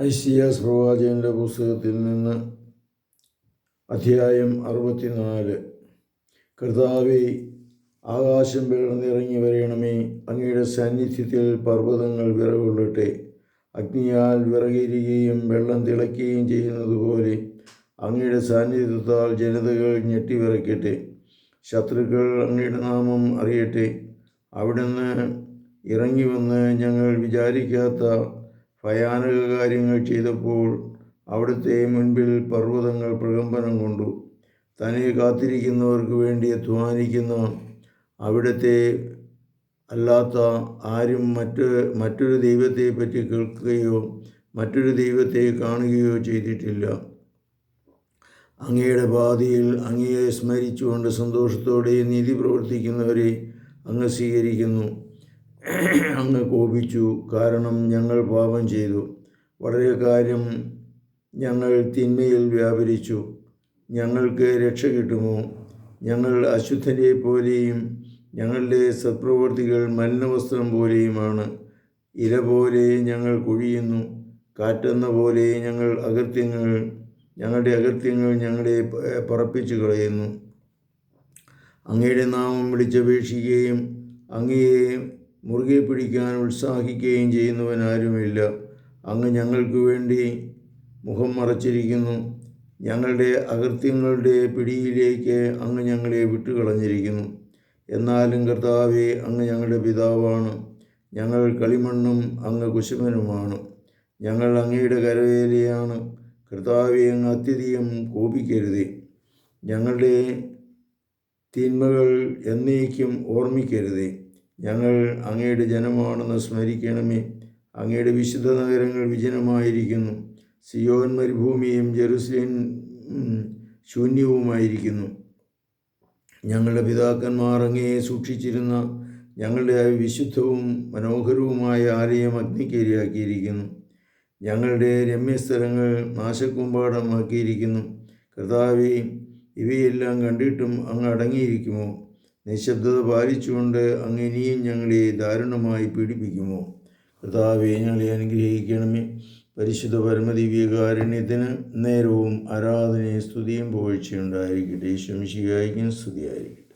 ഐസിയാസ് പ്രവാചകന്റെ പുസ്തകത്തിൽ നിന്ന് അധ്യായം അറുപത്തിനാല്. കർത്താവെ ആകാശം പിളർന്നിറങ്ങി വരയണമേ. അങ്ങയുടെ സാന്നിധ്യത്തിൽ പർവതങ്ങൾ വിറകൊള്ളട്ടെ. അഗ്നിയാൽ വിറകിരിക്കുകയും വെള്ളം തിളയ്ക്കുകയും ചെയ്യുന്നതുപോലെ അങ്ങയുടെ സാന്നിധ്യത്താൽ ജനതകൾ ഞെട്ടിവിറയ്ക്കട്ടെ ശത്രുക്കൾ അങ്ങയുടെ നാമം അറിയട്ടെ. അവിടുന്ന് ഇറങ്ങി വന്ന് ഞങ്ങൾ വിചാരിക്കാത്ത ഭയാനക കാര്യങ്ങൾ ചെയ്തപ്പോൾ അവിടുത്തെ മുൻപിൽ പർവതങ്ങൾ പ്രകമ്പനം കൊണ്ടു. തന്നെ കാത്തിരിക്കുന്നവർക്ക് വേണ്ടി അധ്വാനിക്കുന്ന അവിടുത്തെ അല്ലാത്ത ആരും മറ്റ് മറ്റൊരു ദൈവത്തെ പറ്റി കേൾക്കുകയോ മറ്റൊരു ദൈവത്തെ കാണുകയോ ചെയ്തിട്ടില്ല. അങ്ങയുടെ പാതിയിൽ അങ്ങയെ സ്മരിച്ചുകൊണ്ട് സന്തോഷത്തോടെ നീതി പ്രവർത്തിക്കുന്നവരെ അങ്ങ് സ്വീകരിക്കുന്നു. അങ്ങ് കോപിച്ചു. കാരണം ഞങ്ങൾ പാപം ചെയ്തു. വളരെ കാര്യം ഞങ്ങൾ തിന്മയിൽ വ്യാപരിച്ചു. ഞങ്ങൾക്ക് രക്ഷ കിട്ടുമോ? ഞങ്ങൾ അശുദ്ധരെ പോലെയും ഞങ്ങളുടെ സത്പ്രവർത്തികൾ മലിനവസ്ത്രം പോലെയുമാണ്. ഇല പോലെ ഞങ്ങൾ കുഴിയുന്നു. കാറ്റെന്ന പോലെ ഞങ്ങൾ അകൃത്യങ്ങൾ ഞങ്ങളുടെ അകൃത്യങ്ങൾ ഞങ്ങളെ പറപ്പിച്ചു കളയുന്നു. അങ്ങയുടെ നാമം വിളിച്ചപേക്ഷിക്കുകയും അങ്ങയെ മുറുകെ പിടിക്കാൻ ഉത്സാഹിക്കുകയും ചെയ്യുന്നവൻ ആരുമില്ല അങ്ങ് ഞങ്ങൾക്ക് വേണ്ടി മുഖം മറച്ചിരിക്കുന്നു. ഞങ്ങളുടെ അകൃത്യങ്ങളുടെ പിടിയിലേക്ക് അങ്ങ് ഞങ്ങളെ വിട്ടുകളഞ്ഞിരിക്കുന്നു. എന്നാലും കർത്താവെ അങ്ങ് ഞങ്ങളുടെ പിതാവാണ്. ഞങ്ങൾ കളിമണ്ണും അങ്ങ് കുശുമനുമാണ്. ഞങ്ങൾ അങ്ങയുടെ കരവേലയാണ്. കർത്താവെ അങ്ങ് അത്യധികം കോപിക്കരുതേ. ഞങ്ങളുടെ തിന്മകൾ എന്നേക്കും ഓർമ്മിക്കരുതേ. ഞങ്ങൾ അങ്ങയുടെ ജനമാണെന്ന് സ്മരിക്കണമേ. അങ്ങയുടെ വിശുദ്ധ നഗരങ്ങൾ വിജനമായിരിക്കുന്നു. സിയോൻ മരുഭൂമിയും ജെറുസലേം ശൂന്യവുമായിരിക്കുന്നു. ഞങ്ങളുടെ പിതാക്കന്മാർ അങ്ങയെ സൂക്ഷിച്ചിരുന്ന ഞങ്ങളുടെ വിശുദ്ധവും മനോഹരവുമായ ആലയം അഗ്നിക്കേരിയാക്കിയിരിക്കുന്നു. ഞങ്ങളുടെ രമ്യസ്ഥലങ്ങൾ നാശക്കുമ്പാടമാക്കിയിരിക്കുന്നു. കർത്താവെ ഇവയെല്ലാം കണ്ടിട്ടും അങ്ങ് അടങ്ങിയിരിക്കുമോ? നിശബ്ദത പാലിച്ചുകൊണ്ട് അങ്ങ് ഇനിയും ഞങ്ങളെ ദാരുണമായി പീഡിപ്പിക്കുമോ? കർത്താവെ ഞങ്ങളെ അനുഗ്രഹിക്കണമേ. പരിശുദ്ധ പരമദിവ്യകാരുണ്യത്തിന് നേരവും ആരാധനയും സ്തുതിയും പുകഴ്ചയുണ്ടായിരിക്കട്ടെ ശംശികായിരിക്കും സ്തുതിയായിരിക്കും